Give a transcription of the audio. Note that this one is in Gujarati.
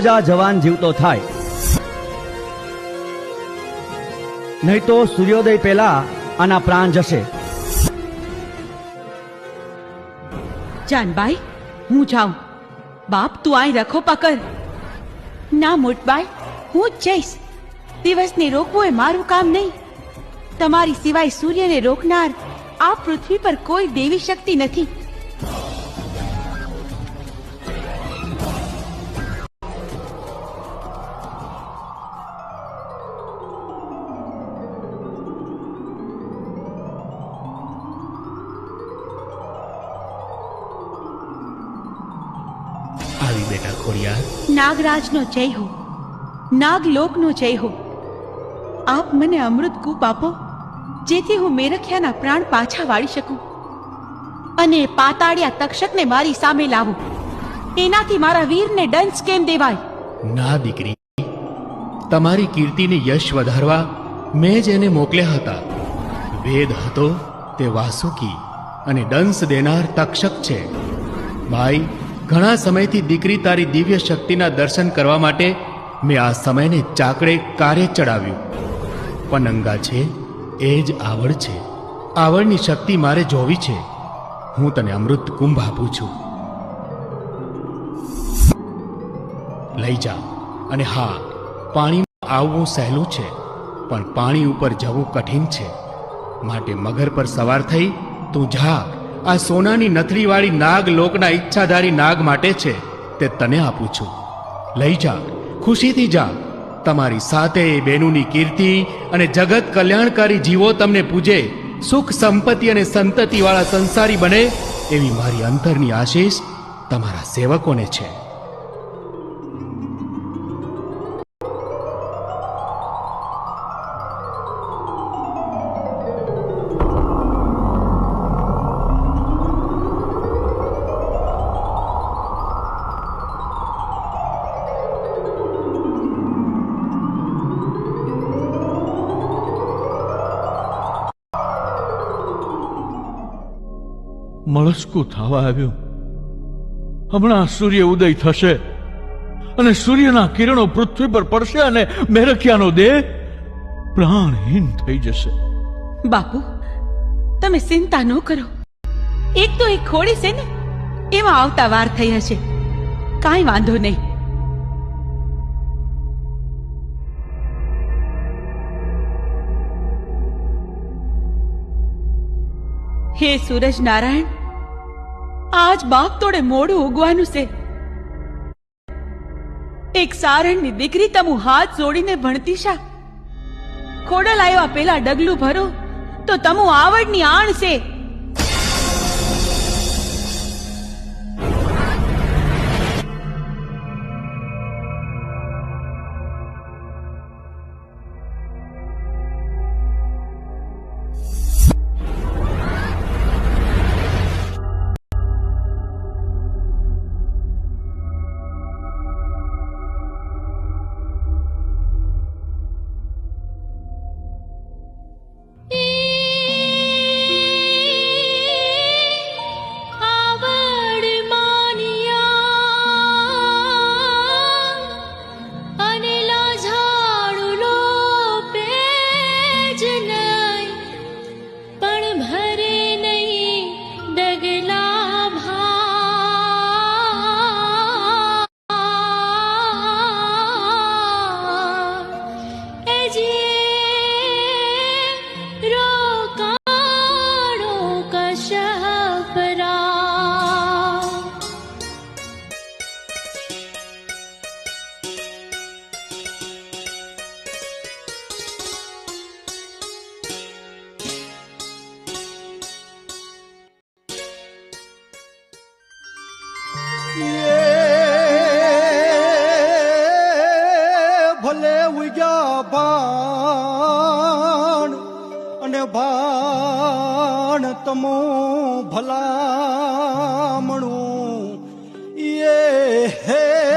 જ આ જવાન જીવતો થાય. નહીં તો સૂર્યોદય પહેલા આના પ્રાણ જશે. જાનબાઈ હું જાઉં. બાપ, તું આય રખો પકડ. ના મોટબાઈ હું જઈશ. દિવસને રોકવું એ મારું કામ નહીં. તમારી સિવાય સૂર્યને રોકનાર આ પૃથ્વી પર કોઈ દેવી શક્તિ નથી. આવી બેટા ખોડિયાર. નાગરાજનો જય હો. નાગલોકનો જય હો. આપ મને અમૃત કૂપ આપો જેથી હું મેરખિયાના પ્રાણ પાછા વાળી શકું. અને પાતાળિયા તક્ષકને મારી સામે લાવું. એનાથી મારા વીરને દંશ કેમ દેવાય? ના દીકરી. તમારી કીર્તિને યશ વધારવા મેં જ એને મોકલ્યા હતા. વેદ હતો તે વાસુકી અને દંશ દેનાર તક્ષક છે. ભાઈ ઘણા સમયથી દીકરી તારી દિવ્ય શક્તિના દર્શન કરવા માટે મેં આ સમયને ચાકડે કાર્ય ચડાવ્યું. પનંગા છે, એ જ આવડ છે. આવડની શક્તિ મારે જોવી છે. હું તને અમૃત કુંભ આપું છું. લઈ જા અને હા, પાણીમાં આવવું સહેલું છે, પણ પાણી ઉપર જવું કઠિન છે. માટે મગર પર સવાર થઈ તું જા આ સોનાની નથરીવાળી નાગ લોકના ઈચ્છાધારી નાગ માટે છે. તે તને આપું છું. લઈ જા, ખુશીથી જા. તમારી સાથે એ બેનુની કીર્તિ અને જગત કલ્યાણકારી જીવો તમને પૂજે. સુખ સંપત્તિ અને સંતતિવાળા સંસારી બને એવી મારી અંતરની આશીષ તમારા સેવકોને છે. મળસ્કું થવા આવ્યું. હમણાં સૂર્ય ઉદય થશે અને સૂર્યના કિરણો પૃથ્વી પર પડશે અને મેરખિયાનો દેહ પ્રાણહીન થઈ જશે. બાપુ, તમે ચિંતા ન કરો. એક તો એક ખોડી છે ને, એમાં આવતા વાર થઈ હશે. કાંઈ વાંધો નહીં. હે સૂરજ નારાયણ આજ બાપ તોડે મોડું ઉગવાનું છે. એક સારણની દીકરી તમું હાથ જોડીને ભણતી શા? ખોડલ આવ્યા પેલા ડગલું ભરો, તો તમુ આવડની આણ છે. ભાણ તમો ભલામણું. એ હે